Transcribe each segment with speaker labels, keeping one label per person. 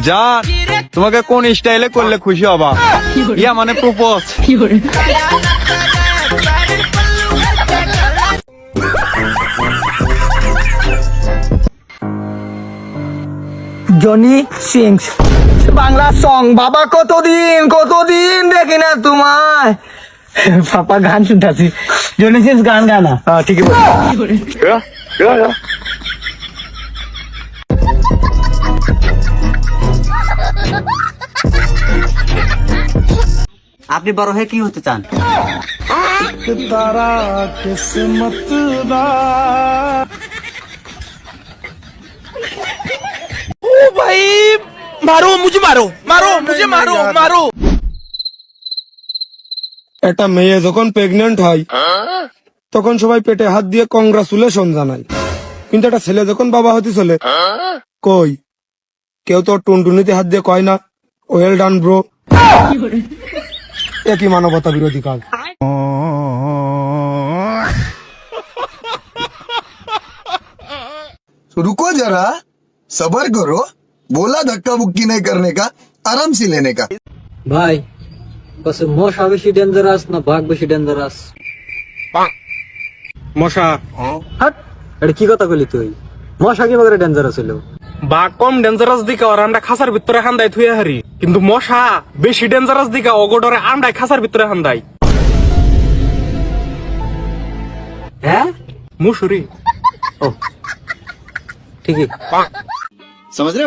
Speaker 1: জান তোমাকে কোন স্টাইলে করলে খুশি হবা? ইয়া মানে propose.
Speaker 2: Johnny sings Bangla song বাবা কতদিন কতদিন দেখি না তোমায়। পাপা গান শুনতাছি জনি সিংস গান গানা হ্যাঁ ঠিকই
Speaker 3: আপনি বড় হয়ে কি হতে চান?
Speaker 4: একটা মেয়ে যখন প্রেগনেন্ট হয় তখন সবাই পেটে হাত দিয়ে কংগ্রাচুলেশন জানায়। কিন্তু একটা ছেলে যখন বাবা হতে চলে কই? কেউ তো টুনটুনিতে হাত দিয়ে কয় না ওয়েল ডান ব্রো একই মানবতা বিরোধী কাজ
Speaker 5: रुको जरा सबर करो बोला धक्का बुक्की नहीं करने का आराम से लेने का
Speaker 6: ভাই কাছে মশা বেশি ডেঞ্জারাস না বাঘ বেশি ডেঞ্জারাস
Speaker 4: মশা
Speaker 6: হাট এটা কি কথা কইলি তুই মশা কি বাগরে ডেঞ্জারাস হলো
Speaker 4: বা কম ডেঞ্জারাস দিকা ওর আন্ডা খাসার ভিতরে হান্দাই থুয়ে হারি। কিন্তু মশা বেশি ডেঞ্জারাস দিকে অগডরে আন্ডাই খাসার ভিতরে হান্দাই
Speaker 6: হ্যাঁ?
Speaker 4: মুশুরি
Speaker 6: ও। ঠিকই।
Speaker 5: সমাজ রে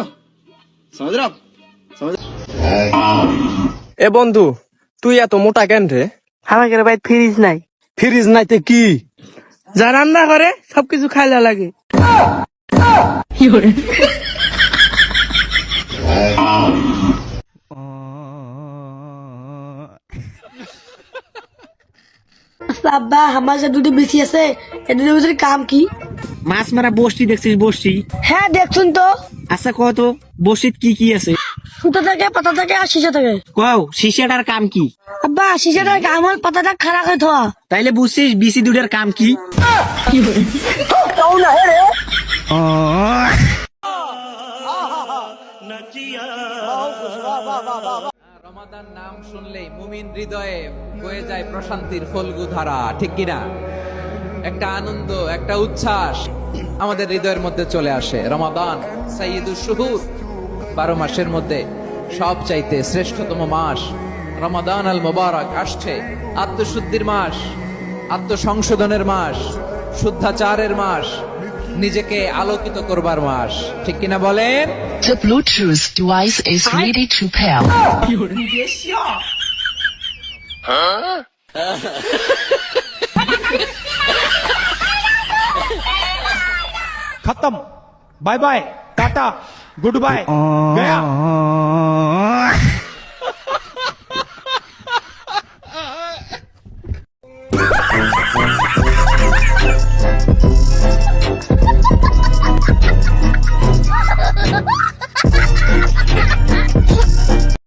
Speaker 5: সমাজ রে
Speaker 4: এ বন্ধু তুই এত মোটা কেন রে?
Speaker 2: আমাকে ভাই ফ্রিজ নাই।
Speaker 4: ফ্রিজ নাইতে কি?
Speaker 2: যা রান্না করে সবকিছু খাইলা লাগে।
Speaker 7: আব্বা আমার যে দুটো বেশি আছে এ দুটোর ভিতরে কাম কি?
Speaker 8: মাছ মারা বসটি দেখছিস বসটি
Speaker 7: হ্যাঁ দেখছুন তো।
Speaker 8: আচ্ছা কত বসিত কি কি আছে?
Speaker 7: সুতো থাকে পাতা থাকে আর শিশা থাকে।
Speaker 8: কও শিশাটার কাম কি?
Speaker 7: আব্বা শিশাটার কাম হল পাতাটা খারাপ করে থোয়া
Speaker 8: তাইলে বুঝছিস বিসি দুটার কাম কি?
Speaker 9: রমাদান নাম শুনলেই মুমিন হৃদয়ে বয়ে যায় প্রশান্তির ফলগু ধারা ঠিক কিনা? একটা আনন্দ, একটা উচ্ছ্বাস আমাদের হৃদয়ের মধ্যে চলে আসে। রমাদান সাইয়দুল শুহুর, বারো মাসের মধ্যে সব চাইতে শ্রেষ্ঠতম মাস। রমাদান আল মোবারক আসছে, আত্মশুদ্ধির মাস, আত্মসংশোধনের মাস, শুদ্ধাচারের মাস নিজেকে আলোকিত করবার মাস। ঠিক কিনা বলেন?
Speaker 4: খতম bye bye tata good bye Gaya